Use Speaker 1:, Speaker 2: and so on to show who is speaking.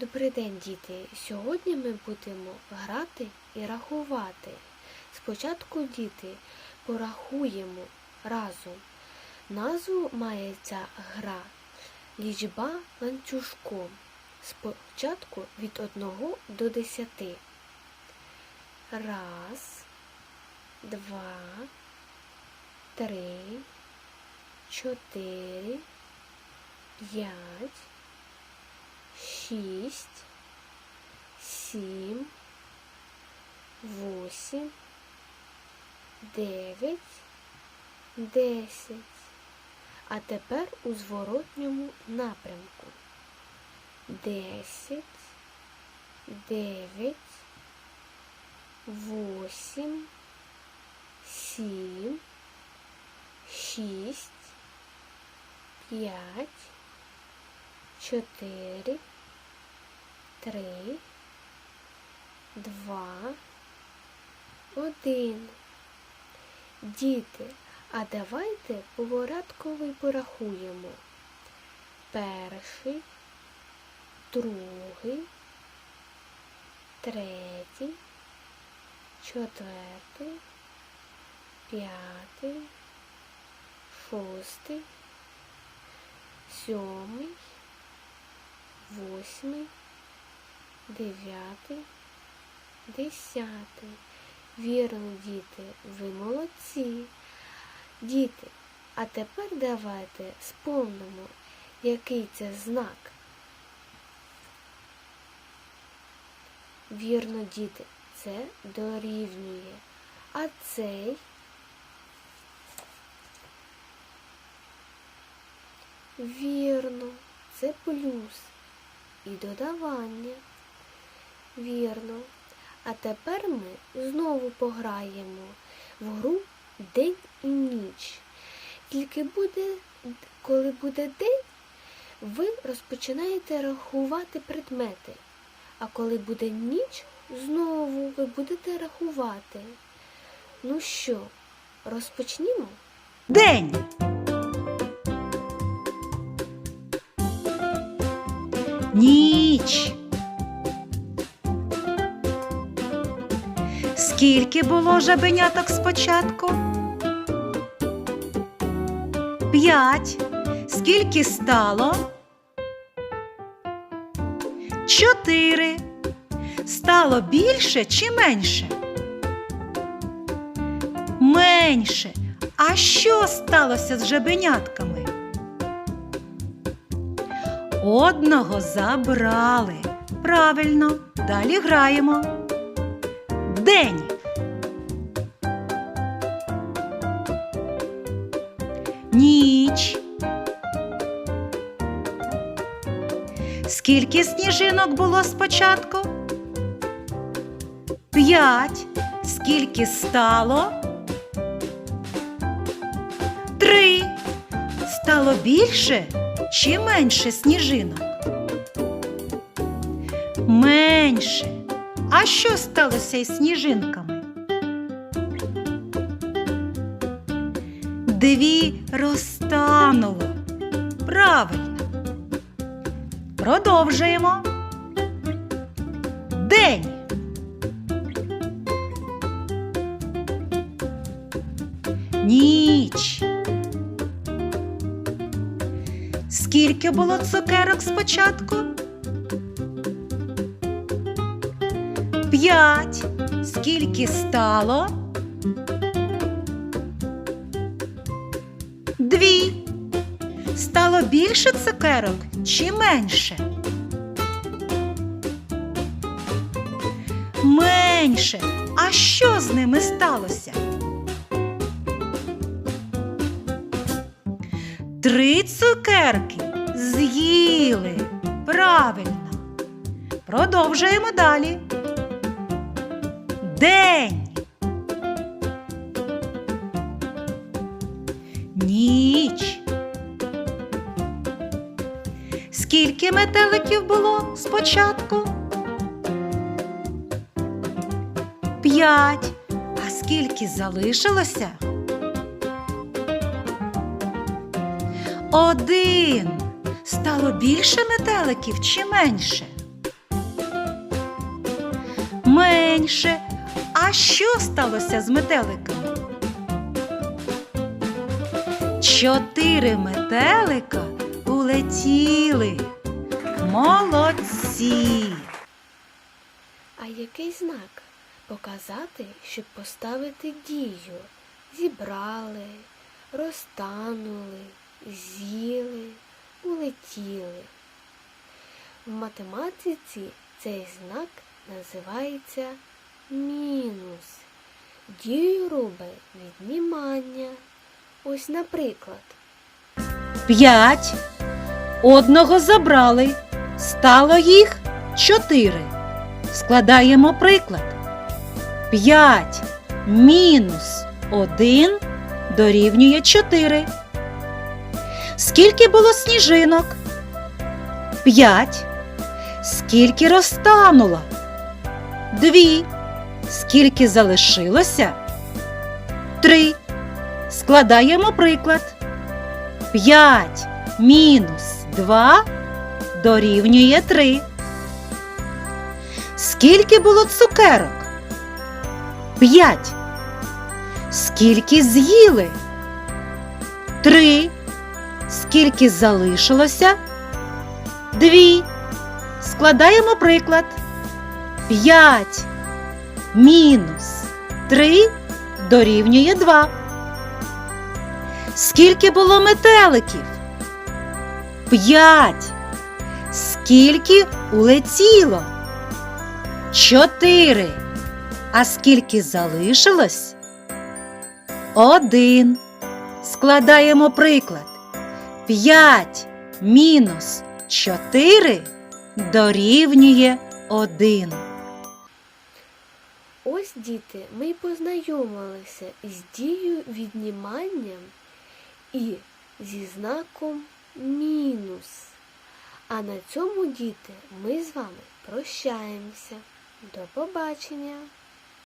Speaker 1: Добрий день, діти! Сьогодні ми будемо грати і рахувати. Спочатку, діти, порахуємо разом. Назву має ця гра лічба ланцюжком. Спочатку від 1 до 10. Раз, два, три, чотири, п'ять шість, сім, восім, дев'ять, десять. А тепер у зворотньому напрямку. Десять, дев'ять, восім, сім, шість, п'ять, чотири, три, два, один. Діти, а давайте поворадковий порахуємо. Перший, другий, третій, четвертий, п'ятий, шостий, сьомий, восьмий, дев'ятий, десятий. Вірно, діти, ви молодці. Діти, а тепер давайте сповнимо, який це знак. Вірно, діти, це дорівнює. А цей Вірно, це плюс і додавання. Вірно. А тепер ми знову пограємо в гру День і ніч. Тільки буде, коли буде день, ви розпочинаєте рахувати предмети. А коли буде ніч, знову ви будете рахувати. Ну що, розпочнімо?
Speaker 2: День. Ніч. Скільки було жабеняток спочатку? П'ять. Скільки стало? Чотири. Стало більше чи менше? Менше. А що сталося з жабенятками? Одного забрали. Правильно, далі граємо. День. Ніч. Скільки сніжинок було спочатку? П'ять. Скільки стало? Три. Стало більше чи менше сніжинок? Менше. А що сталося із сніжинками? Дві розтануло. Правильно. Продовжуємо. День. Ніч. Скільки було цукерок спочатку? П'ять. Скільки стало? Дві. Стало більше цукерок чи менше? Менше. А що з ними сталося? Три цукерки з'їли. Правильно. Продовжуємо далі. День. Ніч. Скільки метеликів було спочатку? П'ять. А скільки залишилося? Один. Стало більше метеликів чи менше? менше. А що сталося з метеликами? Чотири метелика улетіли. Молодці!
Speaker 1: А який знак показати, щоб поставити дію? Зібрали, розтанули, з'їли, улетіли. В математиці цей знак називається мінус. Дію робить віднімання. Ось, наприклад,
Speaker 2: П'ять. Одного забрали. Стало їх чотири. Складаємо приклад. П'ять мінус один дорівнює чотири. Скільки було сніжинок? П'ять. Скільки розтануло? Дві. Скільки залишилося? Три. Складаємо приклад. 5 мінус 2 дорівнює 3. Скільки було цукерок? 5. Скільки з'їли? 3. Скільки залишилося? 2. Складаємо приклад. 5 мінус 3 дорівнює 2. Скільки було метеликів? П'ять. Скільки улетіло? Чотири. А скільки залишилось? Один. Складаємо приклад. П'ять мінус чотири дорівнює один.
Speaker 1: Ось, діти, ми й познайомилися із дією віднімання і зі знаком мінус. А на цьому, діти, ми з вами прощаємося. До побачення!